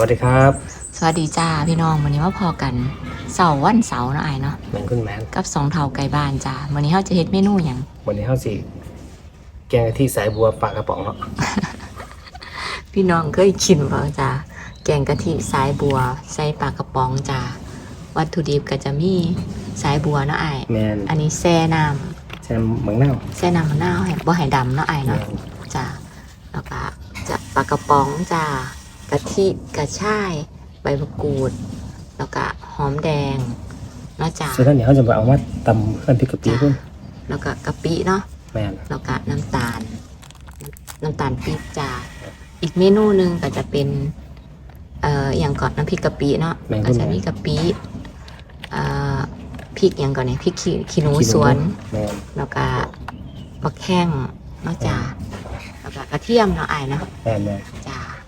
วัสดีครับ สวัสดีจ้าพี่น้องวันนี้มาพอกันเสาร์วันเสาร์เนาะไอ้ายเนาะแมนคุณแมนกับสองเท่าไก่บ้านจ้าวันนี้เขาจะเฮ็ดเมนูอย่างวันนี้เขาสิแกงกะทิสายบัวปลากระป๋องเนาะพี่น้องเคยกินบ่จ้าแกงกะทิสายบัวใส่ปลากระป๋องจ้าวัตถุดิบก็จะมีสายบัวเนาะไอ้ายแมนอันนี้แช่น้แซมเมืองเน่าำแช่น้ำมะนาวให้บ่ให้ดำเนาะไอ้ายแมเนาะนจ้าแล้วก็จะปลากระป๋องจ้า กะทิกระช่าย ใบมะกรูด แล้วก็หอมแดงเนาะจ้าส่วนท่านเนี่ยเขาจะไปเอามาตำเพื่อนพริกกะปิคุณแล้วก็กะปิเนาะ แมนแล้วก็น้ำตาล น้ำตาลปี๊บจ้าอีกเมนูหนึ่งก็จะเป็น เอ่ออย่างก่อนน้ำพริกกะปิเนาะแมนก็คุณจะแมมีนกะปิเอ่อพริกอย่างก่อนเนี่ยพริกขี้ขี้หนูสวน แมนแล้วก็มะแข้งเนาะจ้าแล้วก็กระเทียมเนาะไอายเนาะแมนแมนจ้า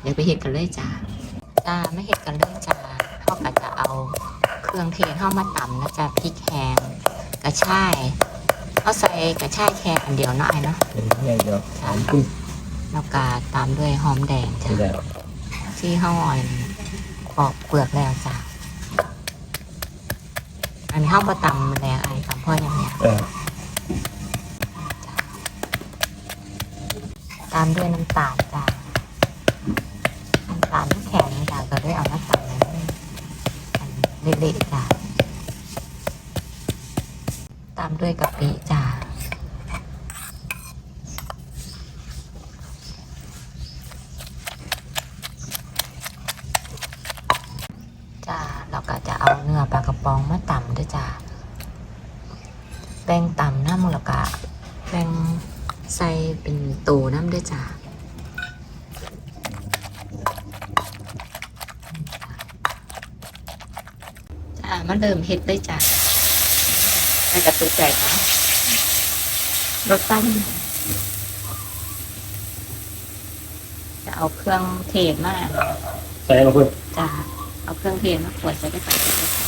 เดี๋ยวไปเห็ดกันเลยจ้าจ้าไม่เห็ดกันเลยจ้าเขาก็จะเอาเครื่องเทศเข้ามาตำนะจ้าพริกแห้งกระช่ายเขาใส่กระช่ายแค่อันเดียวเนาะไอายเนาะเป็นแม่เดียวหอมคุณแล้วก็ตามด้วยหอมแดงจ้ะนี่แหละที่ห้าอ่อนปอกเปลือกแล้วจ้ะอันนี้ห้าประตำแล้วไอ้ตำพ่ออย่างเนี้ยเออตามด้วยน้ำตาลจ้ะ เละๆจ้ะตามด้วยกะปิจ้ะจ้ะเราก็จะเอาเนื้อปลากระป๋องมาตำด้วยจ้ะแป้งตำน้ำแล้วก็แป้งใส่เป็นโตน้ำด้วยจ้ะ มาเริ่มเฮ็ดเลยจ้ะไปกระตุกใจค่ะรสตั้งจะเอาเครื่องเทศมาใส่มาคุณจ้ะเอาเครื่องเทศมาขวดใส่ได้ใส่ได้จ้ะ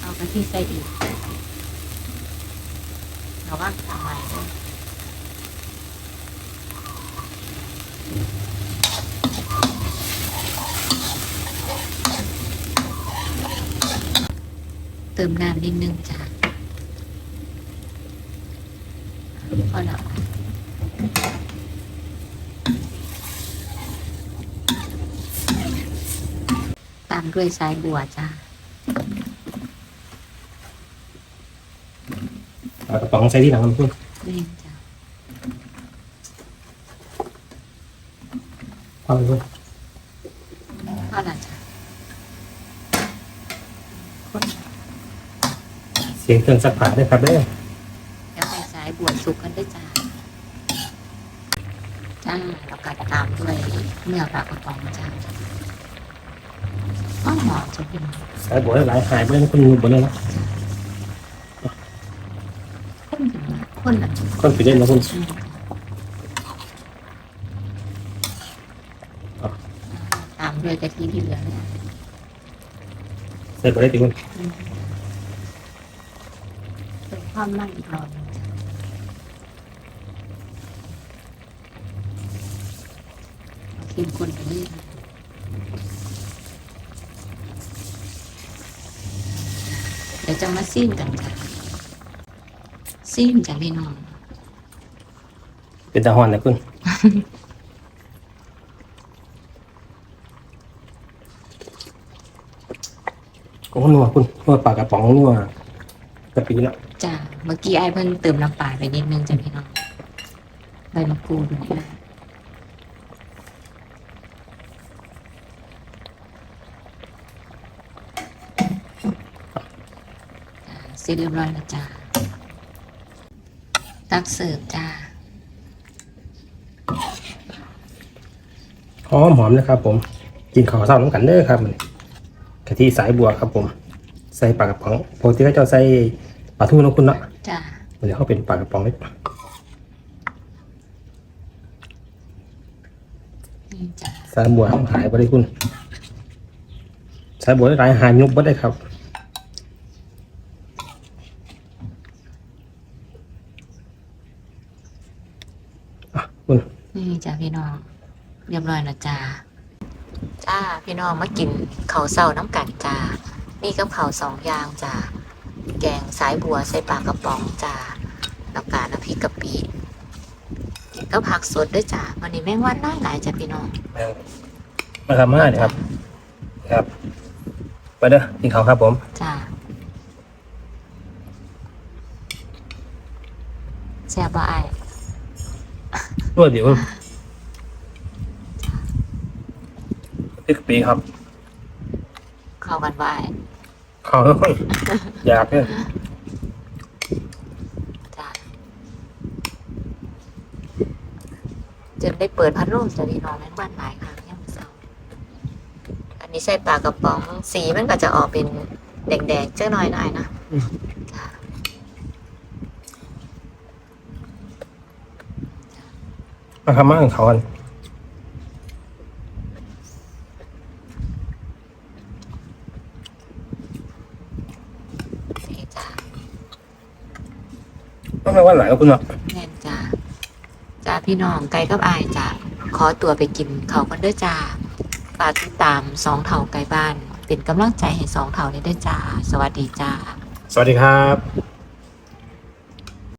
เอากะทิใส่อีกเราว่าทำไมด้วย เติมน้ำนิดนึงจ้ะพอแล้วตามด้วยสายบัวจ้ะปลากระป๋องใส่ที่หลังมันคุณเรียนจ้ะ พอเลยคุณพอแล้วจ้ะคนเสียงเครื่องซักผ้าด้วยครับเด้อเดี๋ยวให้สายบัวสุกกันด้วยจ้ะจ้าแล้วก็ตามด้วยเนื้อปลากระป๋องจ้ะอ้อหอมจะเป็นสายบัวหลายหายไปเลยคุณบนเลยนะข้นถึงข้นอะคนผิดเล่นนะคุณตา มด้วยกะทิที่เหลือเนี่ยใส่บัวได้ติคุณเป็นความมันอีกรอบหนึงจ้ะเข้มข้นไปเรื่อยเดี๋ยวจะมาซีมกันจ้ะซีมจ้ะพี่น้องเป็นตาหอนนะคุณ โอ้นัวคุณนัวปลากระป๋องนัวกะปิเนาะจ้ะเมื่อกี้ไอ้เพิ่นเติมน้ำปลาไปนิดนึงจ้ะพี่น้องใบมะกรูดด้วยนะจ้ะเสร็จเรียบร้อยแล้วจ้าตักเสิร์ฟจ้าหอมหอมนะครับผม กินข้าวเช้าน้ำกันเด้อครับมัน กะทิสายบัวครับผม ใส่ปากกระป๋องปกติก็จะใส่ปลาทูนะคุณเนาะจ้ะเดี๋ยวเขาเป็นปากกระป๋องเล็กน่จ้ะสายบัวหายไปเลยคุณสายบัวหลายหายยุบไปได้ครับอะคุณนี่จ้าพี่น้องเรียบร้อยแล้วจ้า จ้าพี่น้องมากินเขาวเศร้าน้ำกันจ้ามีกับเขาวสองอย่างจ้าแกงสายบัวใส่ปลากระป๋องจ้าแล้วก็น้ำพริกกะปิกินก็ผักสดด้วยจ้าวันนี้แม่งวันหลายหลายๆจ้าพี่น้องมาทำมาเนี่ยครับ ครับ ไปเด้อกินข้าวครับผมจ้าแซ่บบ่ไอายรวดเดี๋ยว พริกปีครับ เข้ากันบ่ไอายข้าวค่อยอยากเนี่ยจ้าจนได้เปิดพัดลมจ้าพี่น้องแม่งวันหลายครั้งยังเศร้าอันนี้ใส่ปลากระป๋องสีมันก็จะออกเป็นแดงๆเจ้าน้อยหน่อยนะจ้ามาทำมาของเขากันนี่จ้า ต้องไม่ว่าหลายกับคุณเนาะแน่นจ้าจ้าพี่น้องไก่กับอายจ้าขอตัวไปกินเขาวกันเด้อจ้าฝากติดตามสองเท่าไก่บ้าน เป็นกำลังใจให้สองเท่านี้ด้วยจ้า สวัสดีจ้า สวัสดีครับ